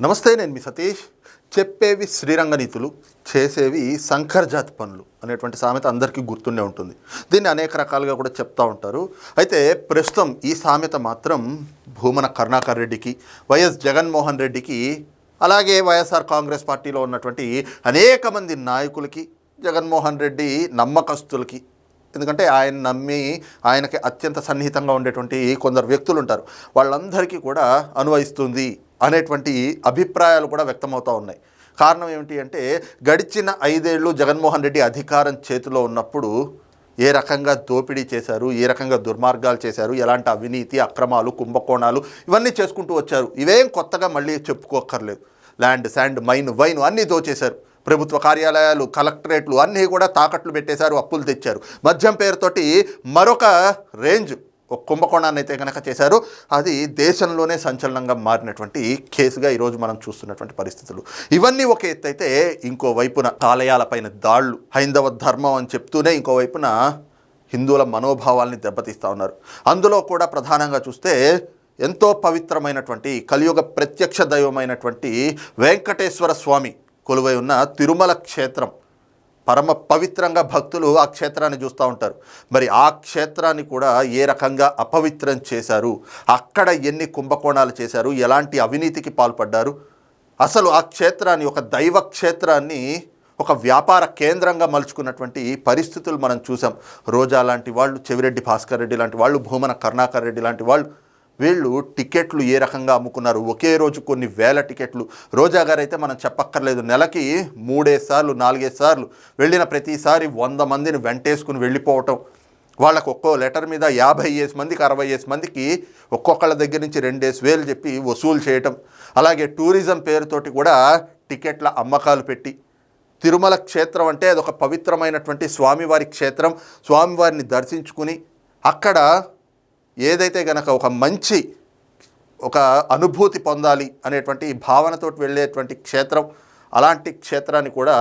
నమస్తే నేను మీ సతీష్. చెప్పేవి శ్రీరంగనీతులు చేసేవి సంకర్జాతి పనులు అనేటువంటి సామెత అందరికీ గుర్తుండే ఉంటుంది. దీన్ని అనేక రకాలుగా కూడా చెప్తా ఉంటారు. అయితే ప్రస్తుతం ఈ సామెత మాత్రం భూమన కరుణాకర్ రెడ్డికి వైఎస్ జగన్మోహన్ రెడ్డికి అలాగే వైఎస్ఆర్ కాంగ్రెస్ పార్టీలో ఉన్నటువంటి అనేక మంది నాయకులకి జగన్మోహన్ రెడ్డి నమ్మకస్తులకి ఎందుకంటే ఆయన నమ్మి ఆయనకి అత్యంత సన్నిహితంగా ఉండేటువంటి కొందరు వ్యక్తులు ఉంటారు. వాళ్ళందరికీ కూడా అనువయిస్తుంది అనేటువంటి అభిప్రాయాలు కూడా వ్యక్తమవుతూ ఉన్నాయి. కారణం ఏమిటి అంటే గడిచిన ఐదేళ్ళు జగన్మోహన్ రెడ్డి అధికారం చేతిలో ఉన్నప్పుడు ఏ రకంగా దోపిడీ చేశారు ఏ రకంగా దుర్మార్గాలు చేశారు ఎలాంటి అవినీతి అక్రమాలు కుంభకోణాలు ఇవన్నీ చేసుకుంటూ వచ్చారు. ఇవేం కొత్తగా మళ్ళీ చెప్పుకోక్కర్లేదు. ల్యాండ్ శాండ్ మైన్ వైన్ అన్నీ దోచేశారు. ప్రభుత్వ కార్యాలయాలు కలెక్టరేట్లు అన్నీ కూడా తాకట్లు పెట్టేశారు అప్పులు తెచ్చారు. మద్యం పేరుతోటి మరొక రేంజ్ కుంభకోణాన్ని అయితే కనుక చేశారు. అది దేశంలోనే సంచలనంగా మారినటువంటి కేసుగా ఈరోజు మనం చూస్తున్నటువంటి పరిస్థితులు. ఇవన్నీ ఒక ఎత్తు అయితే ఇంకో వైపున ఆలయాలపైన దాళ్ళు హైందవ ధర్మం అని చెప్తూనే ఇంకోవైపున హిందువుల మనోభావాల్ని దెబ్బతీస్తూ ఉన్నారు. అందులో కూడా ప్రధానంగా చూస్తే ఎంతో పవిత్రమైనటువంటి కలియుగ ప్రత్యక్ష దైవమైనటువంటి వెంకటేశ్వర స్వామి కొలువై ఉన్న తిరుమల క్షేత్రం. పరమ పవిత్రంగా భక్తులు ఆ క్షేత్రాన్ని చూస్తూ ఉంటారు. మరి ఆ క్షేత్రాన్ని కూడా ఏ రకంగా అపవిత్రం చేశారు? అక్కడ ఎన్ని కుంభకోణాలు చేశారు? ఎలాంటి అవినీతికి పాల్పడ్డారు? అసలు ఆ క్షేత్రాన్ని ఒక దైవ క్షేత్రాన్ని ఒక వ్యాపార కేంద్రంగా మలుచుకున్నటువంటి పరిస్థితులు మనం చూసాం. రోజా లాంటి వాళ్ళు చెవిరెడ్డి భాస్కర్ రెడ్డి లాంటి వాళ్ళు భూమన కరుణాకర్ రెడ్డి లాంటి వాళ్ళు వీళ్ళు టికెట్లు ఏ రకంగా అమ్ముకున్నారు? ఒకే రోజు కొన్ని వేల టికెట్లు. రోజా గారు అయితే మనం చెప్పక్కర్లేదు. నెలకి మూడేసార్లు సార్లు నాలుగేసి సార్లు వెళ్ళిన ప్రతిసారి వంద మందిని వెంటేసుకుని వెళ్ళిపోవటం. వాళ్ళకు ఒక్కో లెటర్ మీద యాభై ఏసు మందికి అరవై వేసు మందికి ఒక్కొక్కళ్ళ దగ్గర నుంచి రెండేసి వేలు చెప్పి వసూలు చేయటం. అలాగే టూరిజం పేరుతోటి కూడా టికెట్ల అమ్మకాలు పెట్టి. తిరుమల క్షేత్రం అంటే అదొక పవిత్రమైనటువంటి స్వామివారి క్షేత్రం. స్వామివారిని దర్శించుకుని అక్కడ ఏదైతే గనక ఒక మంచి ఒక అనుభూతి పొందాలి అనేటువంటి భావనతోటి వెళ్ళేటువంటి క్షేత్రం అలాంటి క్షేత్రాన్ని కూడా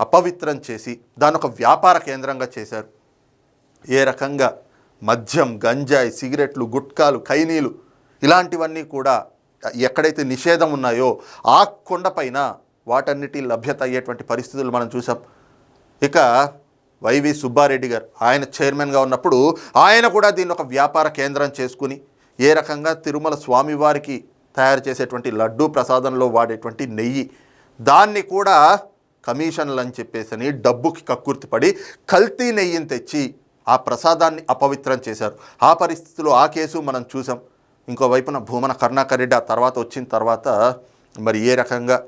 అపవిత్రం చేసి దాని ఒక వ్యాపార కేంద్రంగా చేశారు. ఏ రకంగా? మద్యం గంజాయి సిగరెట్లు గుట్కాలు ఖైనీలు ఇలాంటివన్నీ కూడా ఎక్కడైతే నిషేధం ఉన్నాయో ఆ కొండపైన వాటన్నిటి లభ్యత అయ్యేటువంటి పరిస్థితులు మనం చూసాం ఇక వైవి సుబ్బారెడ్డి గారు ఆయన చైర్మన్గా ఉన్నప్పుడు ఆయన కూడా దీన్ని ఒక వ్యాపార కేంద్రం చేసుకుని ఏ రకంగా తిరుమల స్వామివారికి తయారు చేసేటువంటి లడ్డూ ప్రసాదంలో వాడేటువంటి నెయ్యి దాన్ని కూడా కమిషన్లు అని చెప్పేసి డబ్బుకి కక్కుర్తిపడి కల్తీ నెయ్యిని తెచ్చి ఆ ప్రసాదాన్ని అపవిత్రం చేశారు. ఆ పరిస్థితిలో ఆ కేసు మనం చూసాం. ఇంకోవైపున భూమన కరుణాకర్ రెడ్డి ఆ తర్వాత వచ్చిన తర్వాత మరి ఏ రకంగా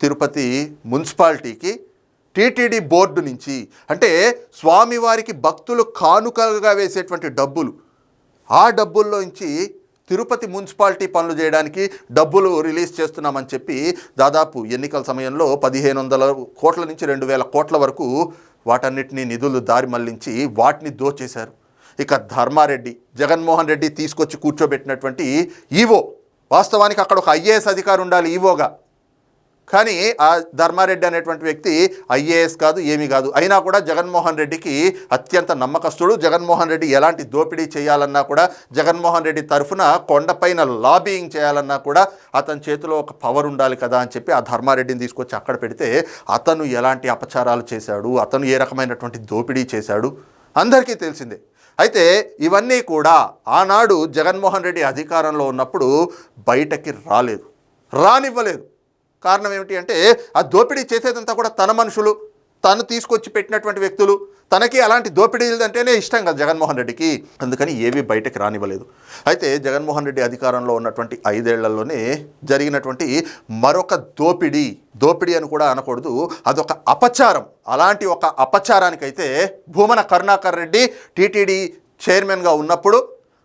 తిరుపతి మున్సిపాలిటీకి టీటీడీ బోర్డు నుంచి అంటే స్వామివారికి భక్తులు కానుకలుగా వేసేటువంటి డబ్బులు. ఆ డబ్బుల్లో నుంచి తిరుపతి మున్సిపాలిటీ పనులు చేయడానికి డబ్బులు రిలీజ్ చేస్తున్నామని చెప్పి దాదాపు ఎన్నికల సమయంలో పదిహేను వందల కోట్ల నుంచి రెండు వేల కోట్ల వరకు వాటన్నిటినీ నిధులు దారి మళ్ళించి వాటిని దోచేశారు. ఇక ధర్మారెడ్డి జగన్మోహన్ రెడ్డి తీసుకొచ్చి కూర్చోబెట్టినటువంటి ఈవో వాస్తవానికి అక్కడ ఒక ఐఏఎస్ అధికారి ఉండాలి ఈవోగా. కానీ ఆ ధర్మారెడ్డి అనేటువంటి వ్యక్తి ఐఏఎస్ కాదు ఏమీ కాదు. అయినా కూడా జగన్మోహన్ రెడ్డికి అత్యంత నమ్మకస్తుడు. జగన్మోహన్ రెడ్డి ఎలాంటి దోపిడీ చేయాలన్నా కూడా జగన్మోహన్ రెడ్డి తరఫున కొండపైన లాబియింగ్ చేయాలన్నా కూడా అతని చేతిలో ఒక పవర్ ఉండాలి కదా అని చెప్పి ఆ ధర్మారెడ్డిని తీసుకొచ్చి అక్కడ పెడితే అతను ఎలాంటి అపచారాలు చేశాడు? అతను ఏ రకమైనటువంటి దోపిడీ చేశాడు? అందరికీ తెలిసిందే. అయితే ఇవన్నీ కూడా ఆనాడు జగన్మోహన్ రెడ్డి అధికారంలో ఉన్నప్పుడు బయటకి రాలేదు. రానివ్వలేదు. కారణం ఏమిటి అంటే ఆ దోపిడీ చేసేదంతా కూడా తన మనుషులు తను తీసుకొచ్చి పెట్టినటువంటి వ్యక్తులు. తనకి అలాంటి దోపిడీలు అంటేనే ఇష్టం కదా జగన్మోహన్ రెడ్డికి. అందుకని ఏవి బయటకు రానివ్వలేదు. అయితే జగన్మోహన్ రెడ్డి అధికారంలో ఉన్నటువంటి ఐదేళ్ళలోనే జరిగినటువంటి మరొక దోపిడీ దోపిడీ అని కూడా అనకూడదు. అదొక అపచారం. అలాంటి ఒక అపచారానికైతే భూమన కరుణాకర్ రెడ్డి టీటీడీ చైర్మన్గా ఉన్నప్పుడు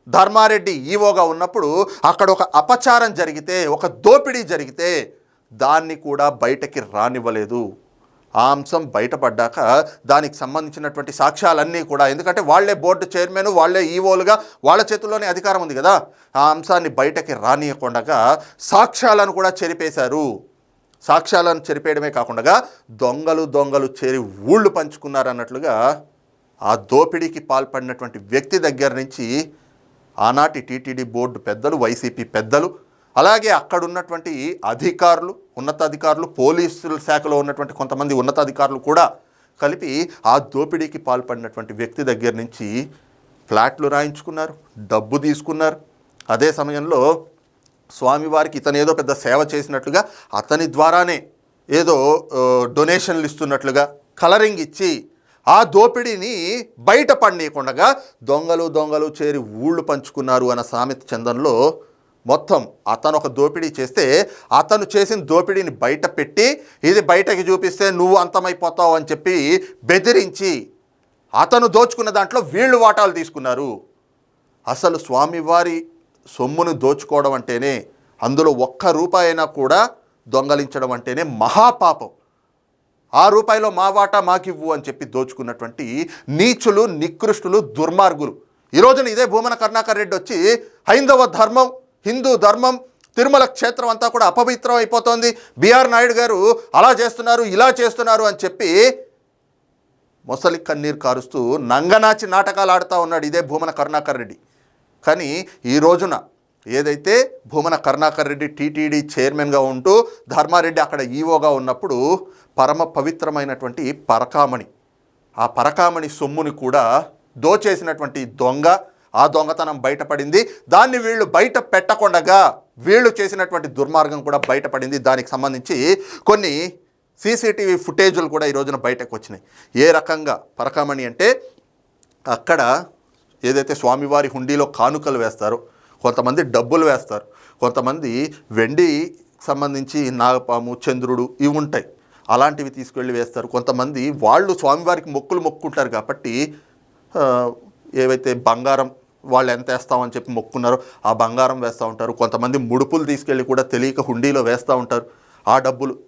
ధర్మారెడ్డి ఈవోగా ఉన్నప్పుడు అక్కడ ఒక అపచారం జరిగితే ఒక దోపిడీ జరిగితే దాన్ని కూడా బయటకి రానివ్వలేదు. ఆ అంశం బయటపడ్డాక దానికి సంబంధించినటువంటి సాక్ష్యాలన్నీ కూడా ఎందుకంటే వాళ్ళే బోర్డు చైర్మన్ వాళ్ళే ఈవోలుగా వాళ్ళ చేతుల్లోనే అధికారం ఉంది కదా. ఆ అంశాన్ని బయటకి రానియకుండా సాక్ష్యాలను కూడా చెరిపేశారు. సాక్ష్యాలను చెరిపేయడమే కాకుండా దొంగలు దొంగలు చేరి ఊళ్ళు పంచుకున్నారన్నట్లుగా ఆ దోపిడీకి పాల్పడినటువంటి వ్యక్తి దగ్గర నుంచి ఆనాటి టీటీడీ బోర్డు పెద్దలు వైసీపీ పెద్దలు అలాగే అక్కడ ఉన్నటువంటి అధికారులు ఉన్నతాధికారులు పోలీసుల శాఖలో ఉన్నటువంటి కొంతమంది ఉన్నతాధికారులు కూడా కలిపి ఆ దోపిడీకి పాల్పడినటువంటి వ్యక్తి దగ్గర నుంచి ఫ్లాట్లు రాయించుకున్నారు డబ్బు తీసుకున్నారు. అదే సమయంలో స్వామివారికి ఇతను ఏదో పెద్ద సేవ చేసినట్లుగా అతని ద్వారానే ఏదో డొనేషన్లు ఇస్తున్నట్లుగా కలరింగ్ ఇచ్చి ఆ దోపిడీని బయట పడనీయకుండా దొంగలు దొంగలు చేరి ఊళ్ళు పంచుకున్నారు అన్న సామెత చందంలో మొత్తం అతను ఒక దోపిడీ చేస్తే అతను చేసిన దోపిడీని బయట పెట్టి ఇది బయటకి చూపిస్తే నువ్వు అంతమైపోతావు అని చెప్పి బెదిరించి అతను దోచుకున్న దాంట్లో వీళ్ళు వాటాలు తీసుకున్నారు. అసలు స్వామివారి సొమ్మును దోచుకోవడం అంటేనే అందులో ఒక్క రూపాయి అయినా కూడా దొంగలించడం అంటేనే మహాపాపం. ఆ రూపాయిలో మా వాటా మాకివ్వు అని చెప్పి దోచుకున్నటువంటి నీచులు నికృష్టులు దుర్మార్గులు. ఈ రోజున ఇదే భూమన కరుణాకర్ రెడ్డి వచ్చి హైందవ ధర్మం హిందూ ధర్మం తిరుమల క్షేత్రం అంతా కూడా అపవిత్రం అయిపోతోంది. బీఆర్ నాయుడు గారు అలా చేస్తున్నారు ఇలా చేస్తున్నారు అని చెప్పి మొసలి కన్నీరు కారుస్తూ నంగనాచి నాటకాలు ఆడుతూ ఉన్నాడు ఇదే భూమన కరుణాకర్ రెడ్డి. కానీ ఈ రోజున ఏదైతే భూమన కరుణాకర్ రెడ్డి టీటీడీ చైర్మన్గా ఉంటూ ధర్మారెడ్డి అక్కడ ఈవోగా ఉన్నప్పుడు పరమ పవిత్రమైనటువంటి పరకామణి ఆ పరకామణి సొమ్ముని కూడా దోచేసినటువంటి దొంగ ఆ దొంగతనం బయటపడింది. దాన్ని వీళ్ళు బయట పెట్టకుండగా వీళ్ళు చేసినటువంటి దుర్మార్గం కూడా బయటపడింది. దానికి సంబంధించి కొన్ని సీసీటీవీ ఫుటేజులు కూడా ఈ రోజున బయటకు వచ్చినాయి ఏ రకంగా? పరకామణి అంటే అక్కడ ఏదైతే స్వామివారి హుండీలో కానుకలు వేస్తారో కొంతమంది డబ్బులు వేస్తారు కొంతమంది వెండి సంబంధించి నాగపాము చంద్రుడు ఇవి ఉంటాయి. అలాంటివి తీసుకెళ్ళి వేస్తారు. కొంతమంది వాళ్ళు స్వామివారికి మొక్కులు మొక్కుంటారు కాబట్టి ఏవైతే బంగారం వాళ్ళు ఎంత వేస్తామని చెప్పి మొక్కున్నారో ఆ బంగారం వేస్తూ ఉంటారు. కొంతమంది ముడుపులు తీసుకెళ్ళి కూడా తెలియక హుండీలో వేస్తూ ఉంటారు. ఆ డబ్బులు.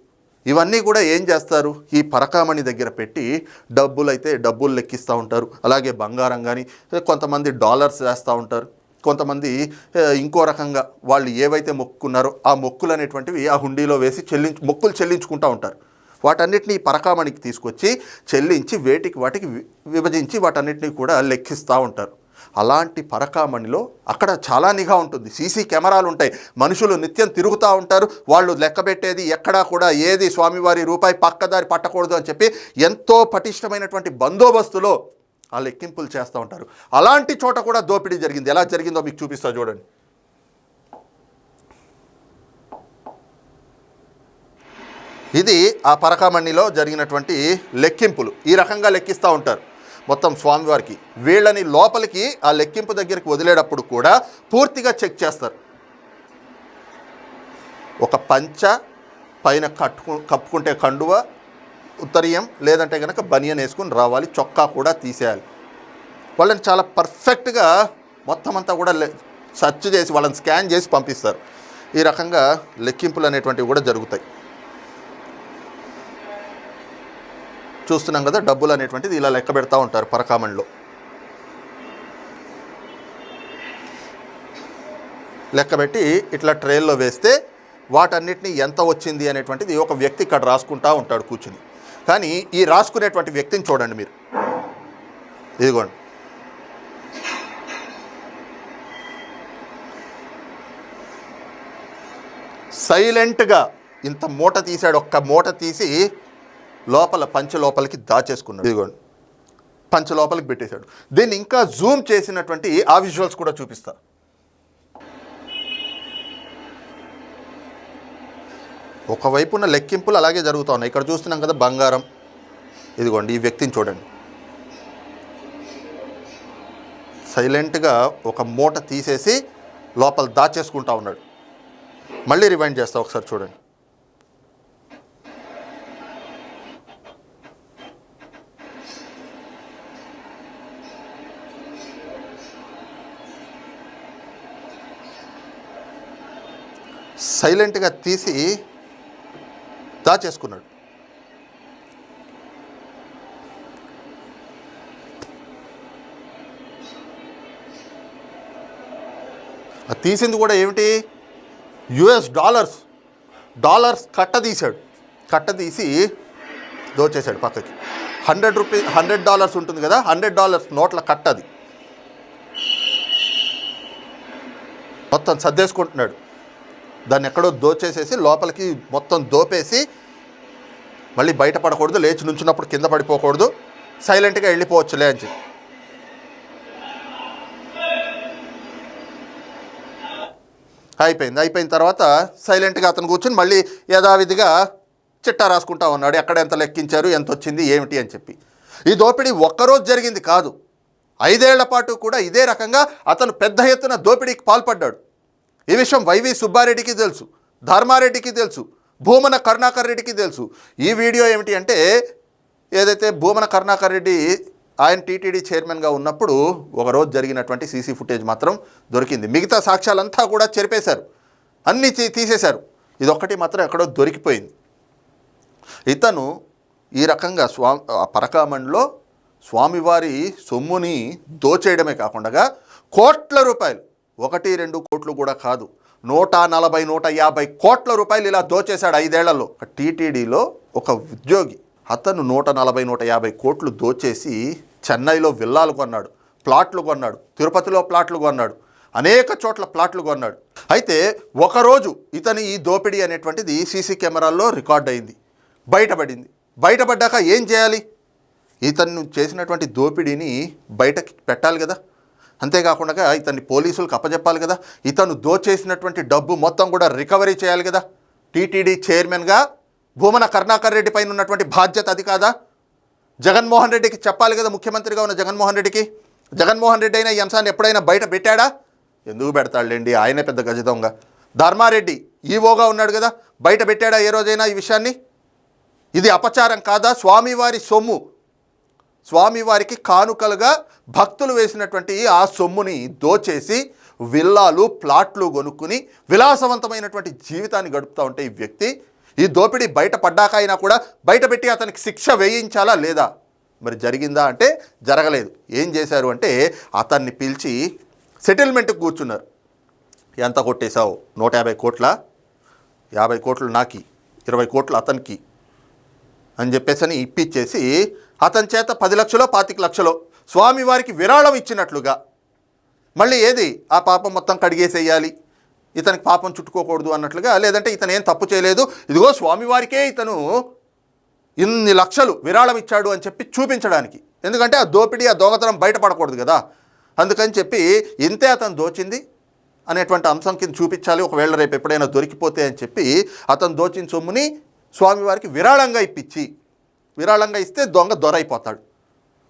ఇవన్నీ కూడా ఏం చేస్తారు? ఈ పరకామణి దగ్గర పెట్టి డబ్బులు అయితే డబ్బులు లెక్కిస్తూ ఉంటారు. అలాగే బంగారం కానీ కొంతమంది డాలర్స్ వేస్తూ ఉంటారు. కొంతమంది ఇంకో రకంగా వాళ్ళు ఏవైతే మొక్కున్నారో ఆ మొక్కులు అనేటువంటివి ఆ హుండీలో వేసి చెల్లించు మొక్కులు చెల్లించుకుంటూ ఉంటారు. వాటన్నిటిని పరకామణికి తీసుకొచ్చి చెల్లించి వేటికి వాటికి వి- విభజించి వాటన్నిటిని కూడా లెక్కిస్తూ ఉంటారు. అలాంటి పరకామణిలో అక్కడ చాలా నిఘా ఉంటుంది. సీసీ కెమెరాలు ఉంటాయి. మనుషులు నిత్యం తిరుగుతూ ఉంటారు. వాళ్ళు లెక్కబెట్టేది ఎక్కడా కూడా ఏది స్వామివారి రూపాయి పక్కదారి పట్టకూడదు అని చెప్పి ఎంతో పటిష్టమైనటువంటి బందోబస్తులో ఆ లెక్కింపులు చేస్తూ ఉంటారు. అలాంటి చోట కూడా దోపిడీ జరిగింది. ఎలా జరిగిందో మీకు చూపిస్తా చూడండి. ఇది ఆ పరకామణిలో జరిగినటువంటి లెక్కింపులు. ఈ రకంగా లెక్కిస్తూ ఉంటారు. మొత్తం స్వామివారికి. వీళ్ళని లోపలికి ఆ లెక్కింపు దగ్గరికి వదిలేటప్పుడు కూడా పూర్తిగా చెక్ చేస్తారు. ఒక పంచ పైన కట్టుకు కప్పుకుంటే కండువ ఉత్తరీయం లేదంటే కనుక బనియన్ వేసుకుని రావాలి చొక్కా కూడా తీసేయాలి. వాళ్ళని చాలా పర్ఫెక్ట్గా మొత్తం అంతా కూడా సెర్చ్ చేసి వాళ్ళని స్కాన్ చేసి పంపిస్తారు. ఈ రకంగా లెక్కింపులు అనేటువంటివి కూడా జరుగుతాయి. చూస్తున్నాం కదా డబ్బులు అనేటువంటిది ఇలా లెక్క పెడతా ఉంటారు పరకామణిలో. లెక్కబెట్టి ఇట్లా ట్రైల్లో వేస్తే వాటన్నిటిని ఎంత వచ్చింది అనేటువంటిది ఒక వ్యక్తి ఇక్కడ రాసుకుంటా ఉంటాడు కూర్చుని. కానీ ఈ రాసుకునేటువంటి వ్యక్తిని చూడండి మీరు. ఇదిగోండి. సైలెంట్గా ఇంత మూట తీసాడు ఒక్క మూట తీసి లోపల పంచ లోపలికి దాచేసుకున్నాడు. ఇదిగోండి. పంచ లోపలికి పెట్టేశాడు. దీన్ని ఇంకా జూమ్ చేసినటువంటి ఆ విజువల్స్ కూడా చూపిస్తా. ఒకవైపున లెక్కింపులు అలాగే జరుగుతూ ఉన్నాయి. ఇక్కడ చూస్తున్నాం కదా బంగారం. ఇదిగోండి ఈ వ్యక్తిని చూడండి. సైలెంట్గా ఒక మూట తీసేసి లోపల దాచేసుకుంటా ఉన్నాడు. మళ్ళీ రివైండ్ చేస్తా ఒకసారి చూడండి. సైలెంట్గా తీసి దాచేసుకున్నాడు. అది తీసింది కూడా ఏమిటి? US dollars. డాలర్స్ కట్ట తీశాడు కట్ట తీసి దోచేశాడు పక్కకి. హండ్రెడ్ రూపీస్ హండ్రెడ్ డాలర్స్ ఉంటుంది కదా హండ్రెడ్ డాలర్స్ నోట్ల కట్ట అది మొత్తం సర్దేసుకుంటున్నాడు. దాన్ని ఎక్కడో దోచేసేసి లోపలికి మొత్తం దోపేసి మళ్ళీ బయటపడకూడదు లేచి నుంచున్నప్పుడు కింద పడిపోకూడదు సైలెంట్గా వెళ్ళిపోవచ్చులే అని చెప్పి. అయిపోయింది. అయిపోయిన తర్వాత సైలెంట్గా అతను కూర్చుని మళ్ళీ యథావిధిగా చిట్టా రాసుకుంటా ఉన్నాడు. ఎక్కడ ఎంత లెక్కించారు ఎంత వచ్చింది ఏమిటి అని చెప్పి. ఈ దోపిడీ ఒక్కరోజు జరిగింది కాదు. ఐదేళ్ళ పాటు కూడా ఇదే రకంగా అతను పెద్ద ఎత్తున దోపిడీకి పాల్పడ్డాడు. ఈ విషయం వైవి సుబ్బారెడ్డికి తెలుసు ధర్మారెడ్డికి తెలుసు భూమన కరుణాకర్ రెడ్డికి తెలుసు. ఈ వీడియో ఏమిటి అంటే ఏదైతే భూమన కరుణాకర్ రెడ్డి ఆయన టీటీడీ చైర్మన్గా ఉన్నప్పుడు ఒకరోజు జరిగినటువంటి సీసీ ఫుటేజ్ మాత్రం దొరికింది. మిగతా సాక్ష్యాలంతా కూడా చెరిపేశారు. అన్నీ తీ- తీసేశారు. ఇదొక్కటి మాత్రం ఎక్కడో దొరికిపోయింది. ఇతను ఈ రకంగా స్వా పరకామణిలో స్వామివారి సొమ్ముని దోచేయడమే కాకుండా కోట్ల రూపాయలు ఒకటి రెండు కోట్లు కూడా కాదు. నూట నలభై నూట యాభై కోట్ల రూపాయలు ఇలా దోచేశాడు ఐదేళ్ళలో. టీటీడీలో ఒక ఉద్యోగి అతను నూట నలభై నూట యాభై కోట్లు దోచేసి చెన్నైలో విల్లాలు కొన్నాడు ప్లాట్లు కొన్నాడు తిరుపతిలో ప్లాట్లు కొన్నాడు అనేక చోట్ల ప్లాట్లు కొన్నాడు. అయితే ఒకరోజు ఇతని ఈ దోపిడీ అనేటువంటిది సీసీ కెమెరాల్లో రికార్డ్ అయింది బయటపడింది. బయటపడ్డాక ఏం చేయాలి? ఇతను చేసినటువంటి దోపిడీని బయటకి పెట్టాలి కదా. అంతేకాకుండా ఇతన్ని పోలీసులకు అప్పచెప్పాలి కదా. ఇతను దోచేసినటువంటి డబ్బు మొత్తం కూడా రికవరీ చేయాలి కదా. టీటీడీ చైర్మన్గా భూమన కరుణాకర్ రెడ్డి పైన ఉన్నటువంటి బాధ్యత అది కాదా? జగన్మోహన్ రెడ్డికి చెప్పాలి కదా ముఖ్యమంత్రిగా ఉన్న జగన్మోహన్ రెడ్డికి. జగన్మోహన్ రెడ్డి అయినా ఈ అంశాన్ని ఎప్పుడైనా బయట పెట్టాడా? ఎందుకు పెడతాడులేండి ఆయనే పెద్ద గజ దొంగ ధర్మారెడ్డి ఈవోగా ఉన్నాడు కదా బయట పెట్టాడా ఏ రోజైనా ఈ విషయాన్ని? ఇది అపచారం కాదా? స్వామివారి సొమ్ము స్వామివారికి కానుకలుగా భక్తులు వేసినటువంటి ఆ సొమ్ముని దోచేసి విల్లాలు ప్లాట్లు కొనుక్కుని విలాసవంతమైనటువంటి జీవితాన్ని గడుపుతూ ఉంటే ఈ వ్యక్తి ఈ దోపిడీ బయటపడ్డాక అయినా కూడా బయటపెట్టి అతనికి శిక్ష వేయించాలా లేదా? మరి జరిగిందా అంటే జరగలేదు. ఏం చేశారు అంటే అతన్ని పిలిచి సెటిల్మెంట్కి కూర్చున్నారు. ఎంత కొట్టేశావు? నూట యాభై కోట్ల? యాభై కోట్లు నాకి ఇరవై కోట్లు అతనికి అని చెప్పేసి అని ఇప్పించేసి అతని చేత పది లక్షలో పాతిక లక్షలో స్వామివారికి విరాళం ఇచ్చినట్లుగా. మళ్ళీ ఏది? ఆ పాపం మొత్తం కడిగేసేయాలి. ఇతనికి పాపం చుట్టుకోకూడదు అన్నట్లుగా లేదంటే ఇతను ఏం తప్పు చేయలేదు. ఇదిగో స్వామివారికే ఇతను ఇన్ని లక్షలు విరాళం ఇచ్చాడు అని చెప్పి చూపించడానికి. ఎందుకంటే ఆ దోపిడీ ఆ దొంగతనం బయటపడకూడదు కదా. అందుకని చెప్పి ఇంతే అతను దోచింది అనేటువంటి అంశం కింద చూపించాలి. ఒకవేళ రేపు ఎప్పుడైనా దొరికిపోతే అని చెప్పి అతను దోచిన సొమ్ముని స్వామివారికి విరాళంగా ఇప్పించి విరాళంగా ఇస్తే దొంగ దొరైపోతాడు.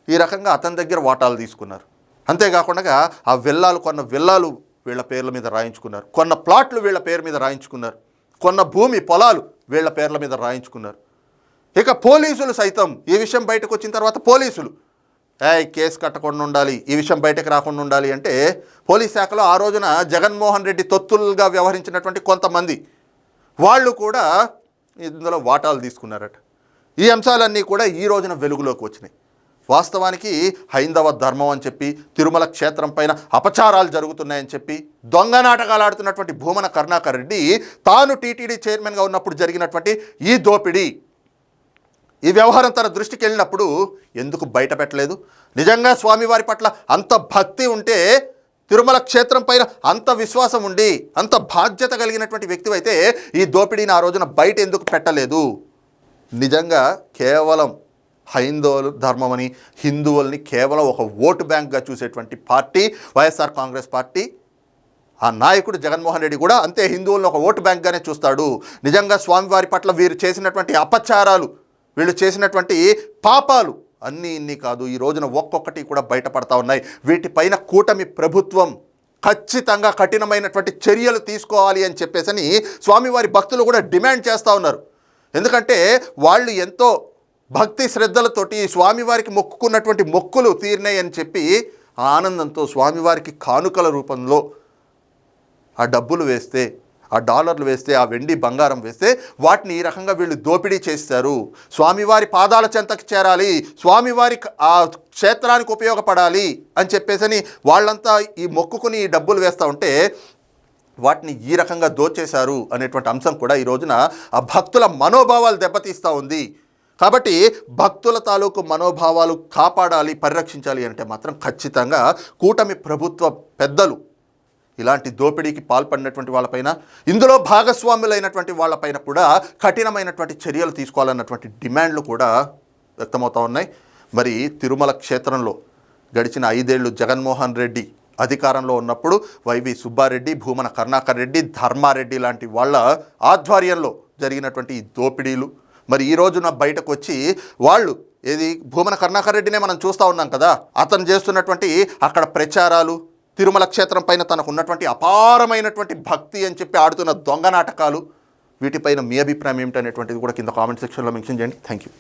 ఈ రకంగా అతని దగ్గర వాటాలు తీసుకున్నారు. అంతేకాకుండా ఆ విల్లాలు కొన్న విల్లాలు వీళ్ళ పేర్ల మీద రాయించుకున్నారు. కొన్న ప్లాట్లు వీళ్ళ పేరు మీద రాయించుకున్నారు. కొన్న భూమి పొలాలు వీళ్ళ పేర్ల మీద రాయించుకున్నారు. ఇక పోలీసులు సైతం ఈ విషయం బయటకు వచ్చిన తర్వాత పోలీసులు ఏ కేసు కట్టకుండా ఉండాలి ఈ విషయం బయటకు రాకుండా ఉండాలి అంటే పోలీస్ శాఖలో ఆ రోజున జగన్మోహన్ రెడ్డి తొత్తులుగా వ్యవహరించినటువంటి కొంతమంది. వాళ్ళు కూడా ఇందులో వాటాలు తీసుకున్నారట. ఈ అంశాలన్నీ కూడా ఈ రోజున వెలుగులోకి వచ్చినాయి. వాస్తవానికి హైందవ ధర్మం అని చెప్పి తిరుమల క్షేత్రం పైన అపచారాలు జరుగుతున్నాయని చెప్పి దొంగ నాటకాలు ఆడుతున్నటువంటి భూమన కరుణాకర్ రెడ్డి తాను టీటీడీ చైర్మన్గా ఉన్నప్పుడు జరిగినటువంటి ఈ దోపిడీ ఈ వ్యవహారం తన దృష్టికి వెళ్ళినప్పుడు ఎందుకు బయట పెట్టలేదు? నిజంగా స్వామివారి పట్ల అంత భక్తి ఉంటే తిరుమల క్షేత్రం పైన అంత విశ్వాసం ఉండి అంత బాధ్యత కలిగినటువంటి వ్యక్తి అయితే ఈ దోపిడీని ఆ రోజున బయట ఎందుకు పెట్టలేదు? నిజంగా కేవలం హైందవులు ధర్మమని హిందువుల్ని కేవలం ఒక ఓటు బ్యాంక్గా చూసేటువంటి పార్టీ వైఎస్ఆర్ కాంగ్రెస్ పార్టీ ఆ నాయకుడు జగన్మోహన్ రెడ్డి కూడా అంతే హిందువులను ఒక ఓటు బ్యాంక్గానే చూస్తాడు. నిజంగా స్వామివారి పట్ల వీరు చేసినటువంటి అపచారాలు వీళ్ళు చేసినటువంటి పాపాలు అన్నీ ఇన్ని కాదు. ఈ రోజున ఒక్కొక్కటి కూడా బయటపడతా ఉన్నాయి. వీటిపైన కూటమి ప్రభుత్వం ఖచ్చితంగా కఠినమైనటువంటి చర్యలు తీసుకోవాలి అని చెప్పేసని స్వామివారి భక్తులు కూడా డిమాండ్ చేస్తూ ఉన్నారు. ఎందుకంటే వాళ్ళు ఎంతో భక్తి శ్రద్ధలతోటి స్వామివారికి మొక్కుకున్నటువంటి మొక్కులు తీరినాయని చెప్పి ఆ ఆనందంతో స్వామివారికి కానుకల రూపంలో ఆ డబ్బులు వేస్తే ఆ డాలర్లు వేస్తే ఆ వెండి బంగారం వేస్తే వాటిని ఈ రకంగా వీళ్ళు దోపిడీ చేస్తారు. స్వామివారి పాదాల చెంతకు చేరాలి. స్వామివారి ఆ క్షేత్రానికి ఉపయోగపడాలి అని చెప్పేసని వాళ్ళంతా ఈ మొక్కుకుని ఈ డబ్బులు వేస్తూ ఉంటే వాటిని ఈ రకంగా దోచేశారు అనేటువంటి అంశం కూడా ఈ రోజున ఆ భక్తుల మనోభావాలు దెబ్బతీస్తూ ఉంది. కాబట్టి భక్తుల తాలూకు మనోభావాలు కాపాడాలి పరిరక్షించాలి అంటే మాత్రం ఖచ్చితంగా కూటమి ప్రభుత్వ పెద్దలు ఇలాంటి దోపిడీకి పాల్పడినటువంటి వాళ్ళపైన ఇందులో భాగస్వాములైనటువంటి వాళ్ళపైన కూడా కఠినమైనటువంటి చర్యలు తీసుకోవాలన్నటువంటి డిమాండ్లు కూడా వ్యక్తమవుతూ ఉన్నాయి. మరి తిరుమల క్షేత్రంలో గడిచిన ఐదేళ్ళు జగన్మోహన్ రెడ్డి అధికారంలో ఉన్నప్పుడు వైవి సుబ్బారెడ్డి భూమన కరుణాకర్ రెడ్డి ధర్మారెడ్డి లాంటి వాళ్ళ ఆధ్వర్యంలో జరిగినటువంటి ఈ దోపిడీలు. మరి ఈ రోజున బయటకు వచ్చి వాళ్ళు ఏది భూమన కరుణాకర్ రెడ్డినే మనం చూస్తూ ఉన్నాం కదా అతను చేస్తున్నటువంటి అక్కడ ప్రచారాలు తిరుమల క్షేత్రం పైన తనకు ఉన్నటువంటి అపారమైనటువంటి భక్తి అని చెప్పి ఆడుతున్న దొంగ నాటకాలు వీటిపైన మీ అభిప్రాయం ఏమిటనేటువంటిది కూడా కింద కామెంట్ సెక్షన్లో మెన్షన్ చేయండి. Thank you